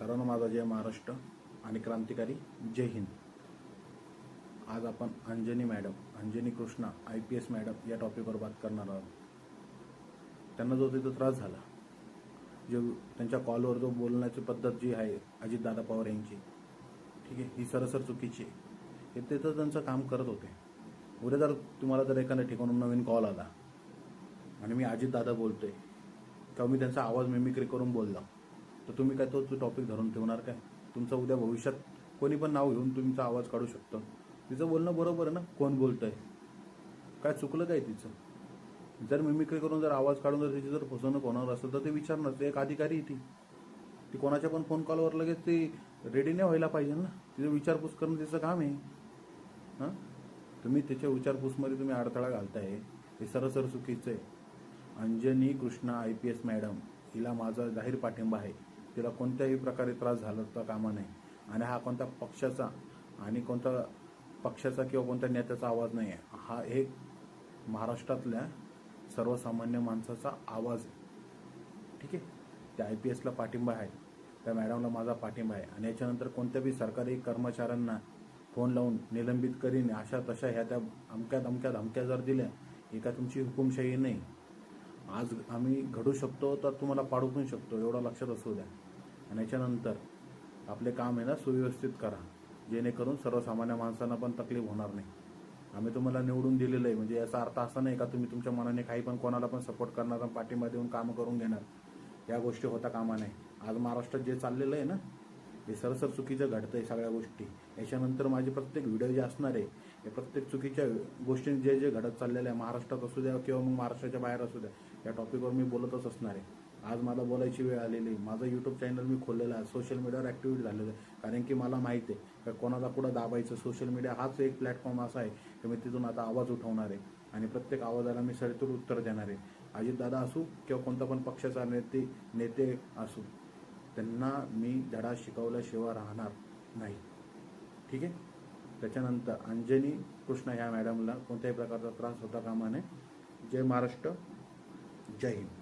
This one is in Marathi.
सर्वांना माझा जय महाराष्ट्र आणि क्रांतिकारी जय हिंद. आज आपण Anjani madam Anjani Krishna I P S madam या टॉपिकवर बात करणार आहोत. त्यांना जो तिथं त्रास झाला जे त्यांच्या कॉलवर जो बोलण्याची पद्धत जी आहे अजितदादा पवार यांची ठीक आहे ही सरसर चुकीची आहे. हे तिथं त्यांचं काम करत होते. उद्या जर तुम्हाला जर एखाद्या ठिकाणून नवीन कॉल आला आणि मी अजितदादा बोलतोय किंवा मी त्यांचा आवाज मिमिक्री करून बोलला. तर तुम्ही काय तो टॉपिक धरून ठेवणार काय? तुमचं उद्या भविष्यात कोणी पण नाव घेऊन तुमचा आवाज काढू शकतं. तिचं बोलणं बरोबर आहे ना? कोण बोलतंय? काय चुकलं काय तिचं? जर मिमिक्री करून जर आवाज काढून जर तिची जर फसवणूक होणार असेल तर ते विचारणार. ते एक अधिकारी आहे ती. ती कोणाच्या पण फोन कॉलवर लगेच ती रेडी नाही व्हायला पाहिजे ना? तिचं विचारपूस करणं तिचं काम आहे. हां? तुम्ही त्याच्या विचारपूसमध्ये तुम्ही अडथळा घालताय. हे सरसर चुकीचं आहे. Anjani Krishna I P S madam हिला माझा जाहीर पाठिंबा आहे. तिला कोणत्याही प्रकारे त्रास झाला तर कामा नाही आणि हा कोणत्या पक्षाचा आणि कोणत्या पक्षाचा किंवा कोणत्या नेत्याचा आवाज नाही आहे हा एक महाराष्ट्रातल्या सर्वसामान्य माणसाचा आवाज आहे. ठीक आहे? त्या आय पी एसला पाठिंबा आहे. त्या मॅडमला माझा पाठिंबा आहे. आणि याच्यानंतर कोणत्याही सरकारी कर्मचाऱ्यांना फोन लावून निलंबित करीन अशा तशा ह्या त्या अमक्या धमक्या धमक्या जर दिल्या ही काय तुमची हुकुमशाही नाही. आज आम्ही घडू शकतो तर तुम्हाला पाडू पण शकतो. एवढं लक्षात असू द्या. आणि याच्यानंतर आपले काम आहे ना सुव्यवस्थित करा. जेणेकरून सर्वसामान्य माणसांना पण तकलीफ होणार नाही. आम्ही तुम्हाला निवडून दिलेलं आहे. म्हणजे याचा अर्थ असा नाही का तुम्ही तुमच्या मनाने काही पण कोणाला पण सपोर्ट करणार आणि पाठिंबा देऊन कामं करून घेणार. या गोष्टी होता कामा नाही आज महाराष्ट्रात जे चाललेलं आहे ना हे सरसर चुकीचं घडतं आहे सगळ्या गोष्टी. याच्यानंतर माझे प्रत्येक व्हिडिओ जे असणार आहे हे प्रत्येक चुकीच्या गोष्टी जे जे घडत चाललेलं आहे महाराष्ट्रात असू द्या किंवा मग महाराष्ट्राच्या बाहेर असू द्या या टॉपिकवर मी बोलतच असणार आहे. आज मला बोलायची वेळ आलेली माझं युट्यूब चॅनल मी खोललेलं आहे. सोशल मीडियावर ॲक्टिव्हिटी झालेलं आहे. कारण की मला माहिती आहे का कोणाला कुठं दाबायचं? सोशल मीडिया हाच एक प्लॅटफॉर्म असा आहे की मी तिथून आता आवाज उठवणार आहे. आणि प्रत्येक आवाजाला मी सडतूर उत्तर देणार आहे. अजितदादा असू किंवा कोणता पण पक्षाचा नेते नेते असू त्यांना मी धडा शिकवल्याशिवाय राहणार नाही. ठीक आहे? त्याच्यानंतर अंजनी कृष्ण ह्या मॅडमला कोणत्याही प्रकारचा त्रास होता कामा नये. जय महाराष्ट्र. जय हिंद.